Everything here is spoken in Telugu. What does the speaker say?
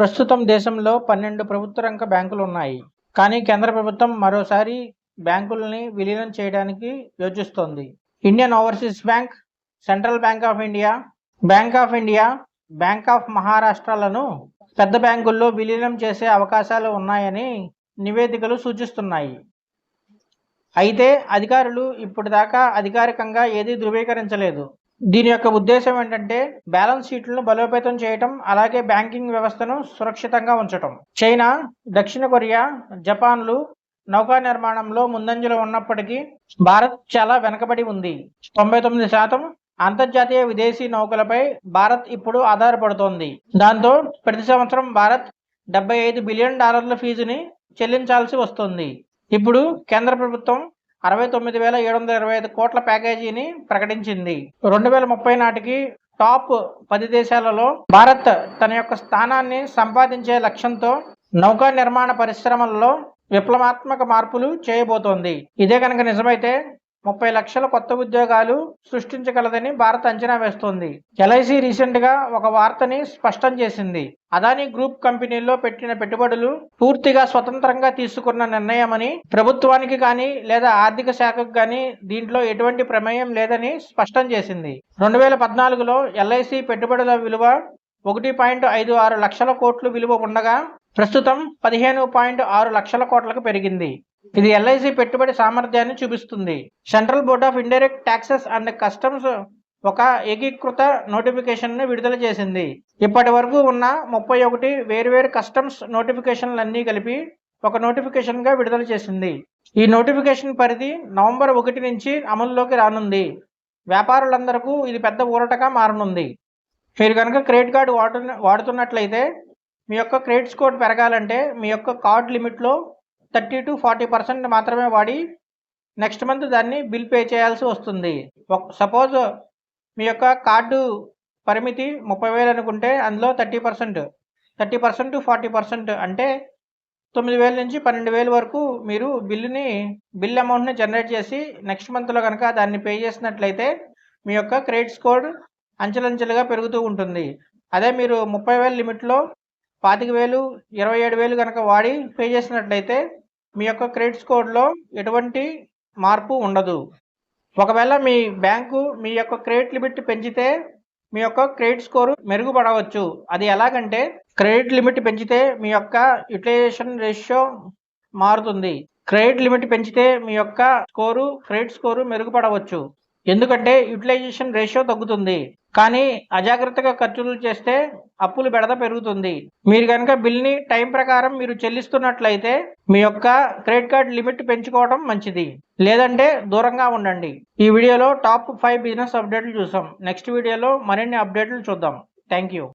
ప్రస్తుతం దేశంలో పన్నెండు ప్రభుత్వ రంగ బ్యాంకులు ఉన్నాయి. కానీ కేంద్ర ప్రభుత్వం మరోసారి బ్యాంకుల్ని విలీనం చేయడానికి యోచిస్తోంది. Indian Overseas Bank Central Bank of India Bank of India Bank of మహారాష్ట్రలను పెద్ద బ్యాంకుల్లో విలీనం చేసే అవకాశాలు ఉన్నాయని నివేదికలు సూచిస్తున్నాయి. అయితే అధికారులు ఇప్పటిదాకా అధికారికంగా ఏదీ ధృవీకరించలేదు. దీని యొక్క ఉద్దేశం ఏంటంటే బ్యాలెన్స్ షీట్లను బలోపేతం చేయటం అలాగే బ్యాంకింగ్ వ్యవస్థను సురక్షితంగా ఉంచటం. చైనా దక్షిణ కొరియా జపాన్లు నౌకా నిర్మాణంలో ముందంజలో ఉన్నప్పటికీ భారత్ చాలా వెనకబడి ఉంది. తొంభై తొమ్మిది శాతం అంతర్జాతీయ విదేశీ నౌకలపై భారత్ ఇప్పుడు ఆధారపడుతోంది. దాంతో ప్రతి సంవత్సరం భారత్ డెబ్బై ఐదు బిలియన్ డాలర్ల ఫీజుని చెల్లించాల్సి వస్తుంది. ఇప్పుడు కేంద్ర ప్రభుత్వం అరవై తొమ్మిది వేల ఏడు వందల ఇరవై ఐదు కోట్ల ప్యాకేజీని ప్రకటించింది. రెండు వేల ముప్పై నాటికి టాప్ పది దేశాలలో భారత్ తన యొక్క స్థానాన్ని సంపాదించే లక్ష్యంతో నౌకా నిర్మాణ పరిశ్రమల్లో విప్లవాత్మక మార్పులు చేయబోతోంది. ఇదే కనుక నిజమైతే ముప్పై లక్షల కొత్త ఉద్యోగాలు సృష్టించగలదని భారత్ అంచనా వేస్తోంది. ఎల్ఐసి రీసెంట్గా ఒక వార్తని స్పష్టం చేసింది. అదానీ గ్రూప్ కంపెనీల్లో పెట్టిన పెట్టుబడులు పూర్తిగా స్వతంత్రంగా తీసుకున్న నిర్ణయమని ప్రభుత్వానికి కానీ లేదా ఆర్థిక శాఖకు కానీ దీంట్లో ఎటువంటి ప్రమేయం లేదని స్పష్టం చేసింది. రెండు వేల పద్నాలుగులో ఎల్ఐసి పెట్టుబడుల విలువ ఒకటి పాయింట్ ఐదు ఆరు లక్షల కోట్లు విలువ ఉండగా ప్రస్తుతం పదిహేను పాయింట్ ఆరు లక్షల కోట్లకు పెరిగింది. ఇది ఎల్ఐసి పెట్టుబడి సామర్థ్యాన్ని చూపిస్తుంది. Central Board of Indirect Taxes and Customs ఒక ఏకీకృత నోటిఫికేషన్ను విడుదల చేసింది. ఇప్పటి వరకు ఉన్న ముప్పై ఒకటి వేరువేరు కస్టమ్స్ నోటిఫికేషన్లన్నీ కలిపి ఒక నోటిఫికేషన్గా విడుదల చేసింది. ఈ నోటిఫికేషన్ పరిధి నవంబర్ ఒకటి నుంచి అమల్లోకి రానుంది. వ్యాపారులందరకు ఇది పెద్ద ఊరటగా మారనుంది. మీరు కనుక క్రెడిట్ కార్డు వాడు వాడుతున్నట్లయితే మీ యొక్క క్రెడిట్ స్కోర్ పెరగాలంటే మీ యొక్క కార్డ్ లిమిట్లో థర్టీ టు ఫార్టీ పర్సెంట్ మాత్రమే వాడి నెక్స్ట్ మంత్ దాన్ని బిల్ పే చేయాల్సి వస్తుంది. సపోజ్ మీ యొక్క కార్డు పరిమితి ముప్పై వేలు అనుకుంటే అందులో thirty percent thirty percent forty percent అంటే తొమ్మిది వేల నుంచి పన్నెండు వేలు వరకు మీరు బిల్లుని బిల్ అమౌంట్ని జనరేట్ చేసి నెక్స్ట్ మంత్లో కనుక దాన్ని పే చేసినట్లయితే మీ యొక్క క్రెడిట్ స్కోర్ అంచెలంచెలుగా పెరుగుతూ ఉంటుంది. అదే మీరు ముప్పై వేల లిమిట్లో పాతిక వేలు ఇరవై ఏడు వేలు కనుక వాడి పే చేసినట్లయితే మీ యొక్క క్రెడిట్ స్కోర్లో ఎటువంటి మార్పు ఉండదు. ఒకవేళ మీ బ్యాంకు మీ యొక్క క్రెడిట్ లిమిట్ పెంచితే మీ యొక్క క్రెడిట్ స్కోరు మెరుగుపడవచ్చు. అది ఎలాగంటే క్రెడిట్ లిమిట్ పెంచితే మీ యొక్క యూటిలైజేషన్ రేషియో మారుతుంది. క్రెడిట్ లిమిట్ పెంచితే మీ యొక్క స్కోరు క్రెడిట్ స్కోరు మెరుగుపడవచ్చు. ఎందుకంటే యూటిలైజేషన్ రేషియో తగ్గుతుంది. కానీ అజాగ్రత్తగా ఖర్చులు చేస్తే అప్పులు బెడద పెరుగుతుంది. మీరు కనుక బిల్ని టైం ప్రకారం మీరు చెల్లిస్తున్నట్లయితే మీ యొక్క క్రెడిట్ కార్డ్ లిమిట్ పెంచుకోవడం మంచిది. లేదంటే దూరంగా ఉండండి. ఈ వీడియోలో టాప్ ఫైవ్ బిజినెస్ అప్డేట్లు చూసాం. నెక్స్ట్ వీడియోలో మరిన్ని అప్డేట్లు చూద్దాం. Thank you.